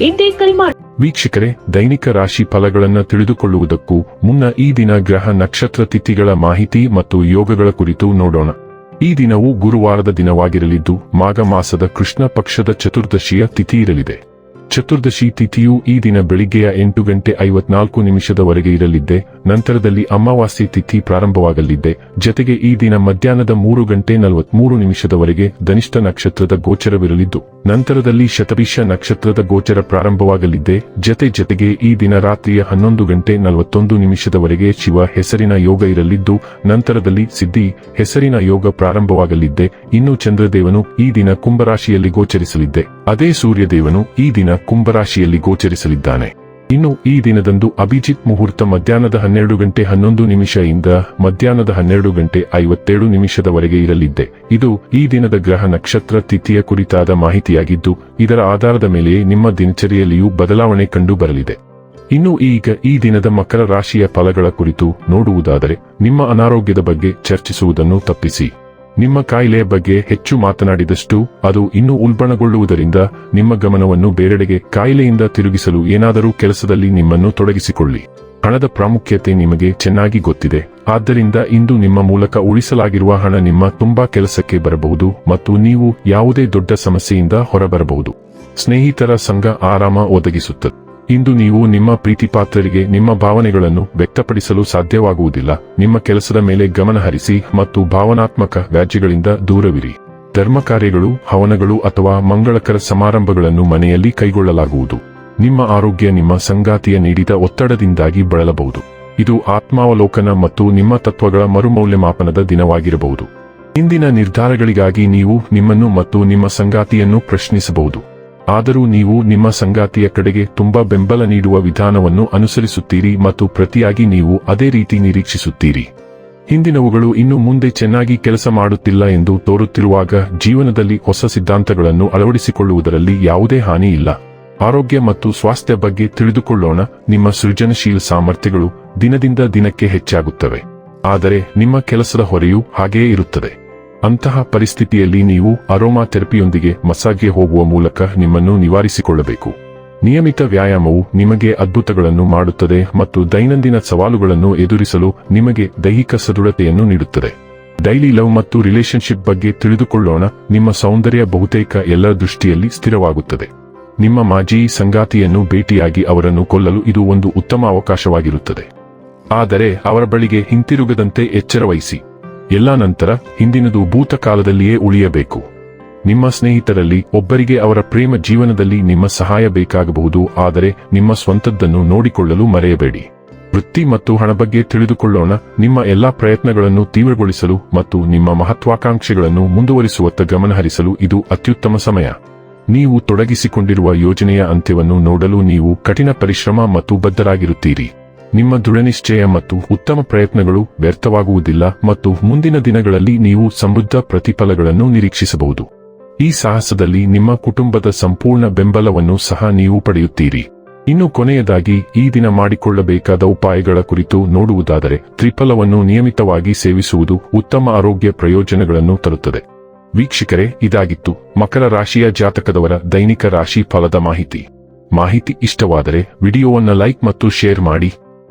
ಇಂದೇ ಕರೆ ಮಾಡಿ. ವೀಕ್ಷಕರೇ, ದೈನಿಕ ರಾಶಿ ಫಲಗಳನ್ನು ತಿಳಿದುಕೊಳ್ಳುವುದಕ್ಕೂ ಮುನ್ನ ಈ ದಿನ ಗ್ರಹ ನಕ್ಷತ್ರ ತಿಥಿಗಳ ಮಾಹಿತಿ ಮತ್ತು ಯೋಗಗಳ ಕುರಿತು ನೋಡೋಣ. ಈ ದಿನವು ಗುರುವಾರದ ದಿನವಾಗಿರಲಿದ್ದು, ಮಾಘ ಮಾಸದ ಕೃಷ್ಣ ಪಕ್ಷದ ಚತುರ್ದಶಿಯ ತಿಥಿ ಇರಲಿದೆ. ಚತುರ್ದಶಿ ತಿಥಿಯು ಈ ದಿನ ಬೆಳಿಗ್ಗೆಯ ಎಂಟು ಗಂಟೆ ಐವತ್ನಾಲ್ಕು ನಿಮಿಷದವರೆಗೆ ಇರಲಿದ್ದೆ, ನಂತರದಲ್ಲಿ ಅಮಾವಾಸ್ಯೆ ತಿಥಿ ಪ್ರಾರಂಭವಾಗಲಿದ್ದೆ, ಜತೆಗೆ ಈ ದಿನ ಮಧ್ಯಾಹ್ನದ ಮೂರು ಗಂಟೆ ನಲವತ್ಮೂರು ನಿಮಿಷದವರೆಗೆ ಧನಿಷ್ಠ ನಕ್ಷತ್ರದ ಗೋಚರವಿರಲಿದ್ದು. ನಂತರದಲ್ಲಿ ಶತಭಿಷ ನಕ್ಷತ್ರದ ಗೋಚರ ಪ್ರಾರಂಭವಾಗಲಿದ್ದೆ ಜತೆ ಜತೆಗೆ ಈ ದಿನ ರಾತ್ರಿಯ ಹನ್ನೊಂದು ಗಂಟೆ ನಲವತ್ತೊಂದು ನಿಮಿಷದವರೆಗೆ ಶಿವ ಹೆಸರಿನ ಯೋಗ ಇರಲಿದ್ದು, ನಂತರದಲ್ಲಿ ಸಿದ್ಧಿ ಹೆಸರಿನ ಯೋಗ ಪ್ರಾರಂಭವಾಗಲಿದ್ದೆ ಇನ್ನು ಚಂದ್ರದೇವನು ಈ ದಿನ ಕುಂಭರಾಶಿಯಲ್ಲಿ ಗೋಚರಿಸಲಿದ್ದೆ ಅದೇ ಸೂರ್ಯದೇವನು ಈ ದಿನ ಕುಂಭರಾಶಿಯಲ್ಲಿ ಗೋಚರಿಸಲಿದ್ದಾನೆ. ಇನ್ನು ಈ ದಿನದಂದು ಅಭಿಜಿತ್ ಮುಹೂರ್ತ ಮಧ್ಯಾಹ್ನದ ಹನ್ನೆರಡು ಗಂಟೆ ಹನ್ನೊಂದು ನಿಮಿಷದಿಂದ ಮಧ್ಯಾಹ್ನದ ಹನ್ನೆರಡು ಗಂಟೆ ಐವತ್ತೇಳು ನಿಮಿಷದವರೆಗೆ ಇರಲಿದ್ದೆ. ಇದು ಈ ದಿನದ ಗ್ರಹ ನಕ್ಷತ್ರ ತಿಥಿಯ ಕುರಿತಾದ ಮಾಹಿತಿಯಾಗಿದ್ದು, ಇದರ ಆಧಾರದ ಮೇಲೆ ನಿಮ್ಮ ದಿನಚರಿಯಲ್ಲಿಯೂ ಬದಲಾವಣೆ ಕಂಡು ಬರಲಿದೆ ಇನ್ನು ಈಗ ಈ ದಿನದ ಮಕರ ರಾಶಿಯ ಫಲಗಳ ಕುರಿತು ನೋಡುವುದಾದರೆ, ನಿಮ್ಮ ಅನಾರೋಗ್ಯದ ಬಗ್ಗೆ ಚರ್ಚಿಸುವುದನ್ನು ತಪ್ಪಿಸಿ. ನಿಮ್ಮ ಕಾಯಿಲೆಯ ಬಗ್ಗೆ ಹೆಚ್ಚು ಮಾತನಾಡಿದಷ್ಟು ಅದು ಇನ್ನೂ ಉಲ್ಬಣಗೊಳ್ಳುವುದರಿಂದ ನಿಮ್ಮ ಗಮನವನ್ನು ಬೇರೆಡೆಗೆ ಕಾಯಿಲೆಯಿಂದ ತಿರುಗಿಸಲು ಏನಾದರೂ ಕೆಲಸದಲ್ಲಿ ನಿಮ್ಮನ್ನು ತೊಡಗಿಸಿಕೊಳ್ಳಿ. ಹಣದ ಪ್ರಾಮುಖ್ಯತೆ ನಿಮಗೆ ಚೆನ್ನಾಗಿ ಗೊತ್ತಿದೆ. ಆದ್ದರಿಂದ ಇಂದು ನಿಮ್ಮ ಮೂಲಕ ಉಳಿಸಲಾಗಿರುವ ಹಣ ನಿಮ್ಮ ತುಂಬಾ ಕೆಲಸಕ್ಕೆ ಬರಬಹುದು ಮತ್ತು ನೀವು ಯಾವುದೇ ದೊಡ್ಡ ಸಮಸ್ಯೆಯಿಂದ ಹೊರಬರಬಹುದು. ಸ್ನೇಹಿತರ ಸಂಘ ಆರಾಮ ಒದಗಿಸುತ್ತದೆ. ಇಂದು ನೀವು ನಿಮ್ಮ ಪ್ರೀತಿಪಾತ್ರರಿಗೆ ನಿಮ್ಮ ಭಾವನೆಗಳನ್ನು ವ್ಯಕ್ತಪಡಿಸಲು ಸಾಧ್ಯವಾಗುವುದಿಲ್ಲ. ನಿಮ್ಮ ಕೆಲಸದ ಮೇಲೆ ಗಮನ ಹರಿಸಿ ಮತ್ತು ಭಾವನಾತ್ಮಕ ವ್ಯಾಜ್ಯಗಳಿಂದ ದೂರವಿರಿ. ಧರ್ಮ ಕಾರ್ಯಗಳು ಹವನಗಳು ಅಥವಾ ಮಂಗಳಕರ ಸಮಾರಂಭಗಳನ್ನು ಮನೆಯಲ್ಲಿ ಕೈಗೊಳ್ಳಲಾಗುವುದು. ನಿಮ್ಮ ಆರೋಗ್ಯ ನಿಮ್ಮ ಸಂಗಾತಿಯ ನೀಡಿದ ಒತ್ತಡದಿಂದಾಗಿ ಬಳಲಬಹುದು. ಇದು ಆತ್ಮಾವಲೋಕನ ಮತ್ತು ನಿಮ್ಮ ತತ್ವಗಳ ಮರುಮೌಲ್ಯಮಾಪನದ ದಿನವಾಗಿರಬಹುದು. ಇಂದಿನ ನಿರ್ಧಾರಗಳಿಗಾಗಿ ನೀವು ನಿಮ್ಮನ್ನು ಮತ್ತು ನಿಮ್ಮ ಸಂಗಾತಿಯನ್ನು ಪ್ರಶ್ನಿಸಬಹುದು. ಆದರೂ ನೀವು ನಿಮ್ಮ ಸಂಗಾತಿಯ ಕಡೆಗೆ ತುಂಬಾ ಬೆಂಬಲ ನೀಡುವ ವಿಧಾನವನ್ನು ಅನುಸರಿಸುತ್ತೀರಿ ಮತ್ತು ಪ್ರತಿಯಾಗಿ ನೀವು ಅದೇ ರೀತಿ ನಿರೀಕ್ಷಿಸುತ್ತೀರಿ. ಹಿಂದಿನವುಗಳು ಇನ್ನು ಮುಂದೆ ಚೆನ್ನಾಗಿ ಕೆಲಸ ಮಾಡುತ್ತಿಲ್ಲ ಎಂದು ತೋರುತ್ತಿರುವಾಗ ಜೀವನದಲ್ಲಿ ಹೊಸ ಸಿದ್ಧಾಂತಗಳನ್ನು ಅಳವಡಿಸಿಕೊಳ್ಳುವುದರಲ್ಲಿ ಯಾವುದೇ ಹಾನಿ ಇಲ್ಲ. ಆರೋಗ್ಯ ಮತ್ತು ಸ್ವಾಸ್ಥ್ಯ ಬಗ್ಗೆ ತಿಳಿದುಕೊಳ್ಳೋಣ, ನಿಮ್ಮ ಸೃಜನಶೀಲ ಸಾಮರ್ಥ್ಯಗಳು ದಿನದಿಂದ ದಿನಕ್ಕೆ ಹೆಚ್ಚಾಗುತ್ತವೆ. ಆದರೆ ನಿಮ್ಮ ಕೆಲಸದ ಹೊರೆಯೂ ಹಾಗೆಯೇ ಇರುತ್ತದೆ. ಅಂತಹ ಪರಿಸ್ಥಿತಿಯಲ್ಲಿ ನೀವು ಅರೋಮಾ ಥೆರಪಿಯೊಂದಿಗೆ ಮಸಾಜ್ಗೆ ಹೋಗುವ ಮೂಲಕ ನಿಮ್ಮನ್ನು ನಿವಾರಿಸಿಕೊಳ್ಳಬೇಕು. ನಿಯಮಿತ ವ್ಯಾಯಾಮವು ನಿಮಗೆ ಅದ್ಭುತಗಳನ್ನು ಮಾಡುತ್ತದೆ ಮತ್ತು ದೈನಂದಿನ ಸವಾಲುಗಳನ್ನು ಎದುರಿಸಲು ನಿಮಗೆ ದೈಹಿಕ ಸದೃಢತೆಯನ್ನು ನೀಡುತ್ತದೆ. ಡೈಲಿ ಲವ್ ಮತ್ತು ರಿಲೇಶನ್ಶಿಪ್ ಬಗ್ಗೆ ತಿಳಿದುಕೊಳ್ಳೋಣ, ನಿಮ್ಮ ಸೌಂದರ್ಯ ಬಹುತೇಕ ಎಲ್ಲ ದೃಷ್ಟಿಯಲ್ಲಿ ಸ್ಥಿರವಾಗುತ್ತದೆ. ನಿಮ್ಮ ಮಾಜಿ ಸಂಗಾತಿಯನ್ನು ಭೇಟಿಯಾಗಿ ಅವರನ್ನು ಕೊಲ್ಲಲು ಇದು ಒಂದು ಉತ್ತಮ ಅವಕಾಶವಾಗಿರುತ್ತದೆ. ಆದರೆ ಅವರ ಬಳಿಗೆ ಹಿಂತಿರುಗದಂತೆ ಎಚ್ಚರ ವಹಿಸಿ ಎಲ್ಲಾ ನಂತರ ಹಿಂದಿನದು ಭೂತಕಾಲದಲ್ಲಿಯೇ ಉಳಿಯಬೇಕು. ನಿಮ್ಮ ಸ್ನೇಹಿತರಲ್ಲಿ ಒಬ್ಬರಿಗೆ ಅವರ ಪ್ರೇಮ ಜೀವನದಲ್ಲಿ ನಿಮ್ಮ ಸಹಾಯ ಬೇಕಾಗಬಹುದು, ಆದರೆ ನಿಮ್ಮ ಸ್ವಂತದ್ದನ್ನು ನೋಡಿಕೊಳ್ಳಲು ಮರೆಯಬೇಡಿ. ವೃತ್ತಿ ಮತ್ತು ಹಣ ಬಗ್ಗೆ ತಿಳಿದುಕೊಳ್ಳೋಣ, ನಿಮ್ಮ ಎಲ್ಲಾ ಪ್ರಯತ್ನಗಳನ್ನು ತೀವ್ರಗೊಳಿಸಲು ಮತ್ತು ನಿಮ್ಮ ಮಹತ್ವಾಕಾಂಕ್ಷೆಗಳನ್ನು ಮುಂದುವರಿಸುವತ್ತ ಗಮನಹರಿಸಲು ಇದು ಅತ್ಯುತ್ತಮ ಸಮಯ. ನೀವು ತೊಡಗಿಸಿಕೊಂಡಿರುವ ಯೋಜನೆಯ ಅಂತ್ಯವನ್ನು ನೋಡಲು ನೀವು ಕಠಿಣ ಪರಿಶ್ರಮ ಮತ್ತು ಬದ್ಧರಾಗಿರುತ್ತೀರಿ. ನಿಮ್ಮ ದೃಢನಿಶ್ಚಯ ಮತ್ತು ಉತ್ತಮ ಪ್ರಯತ್ನಗಳು ವ್ಯರ್ಥವಾಗುವುದಿಲ್ಲ ಮತ್ತು ಮುಂದಿನ ದಿನಗಳಲ್ಲಿ ನೀವು ಸಮೃದ್ಧ ಪ್ರತಿಫಲಗಳನ್ನು ನಿರೀಕ್ಷಿಸಬಹುದು. ಈ ಸಾಹಸದಲ್ಲಿ ನಿಮ್ಮ ಕುಟುಂಬದ ಸಂಪೂರ್ಣ ಬೆಂಬಲವನ್ನು ಸಹ ನೀವು ಪಡೆಯುತ್ತೀರಿ. ಇನ್ನು ಕೊನೆಯದಾಗಿ, ಈ ದಿನ ಮಾಡಿಕೊಳ್ಳಬೇಕಾದ ಉಪಾಯಗಳ ಕುರಿತು ನೋಡುವುದಾದರೆ, ತ್ರಿಫಲವನ್ನು ನಿಯಮಿತವಾಗಿ ಸೇವಿಸುವುದು ಉತ್ತಮ ಆರೋಗ್ಯ ಪ್ರಯೋಜನಗಳನ್ನು ತರುತ್ತದೆ. ವೀಕ್ಷಕರೇ, ಇದಾಗಿತ್ತು ಮಕರ ರಾಶಿಯ ಜಾತಕದವರ ದೈನಿಕ ರಾಶಿ ಫಲದ ಮಾಹಿತಿ. ಮಾಹಿತಿ ಇಷ್ಟವಾದರೆ, ವಿಡಿಯೋವನ್ನು ಲೈಕ್ ಮತ್ತು ಶೇರ್ ಮಾಡಿ.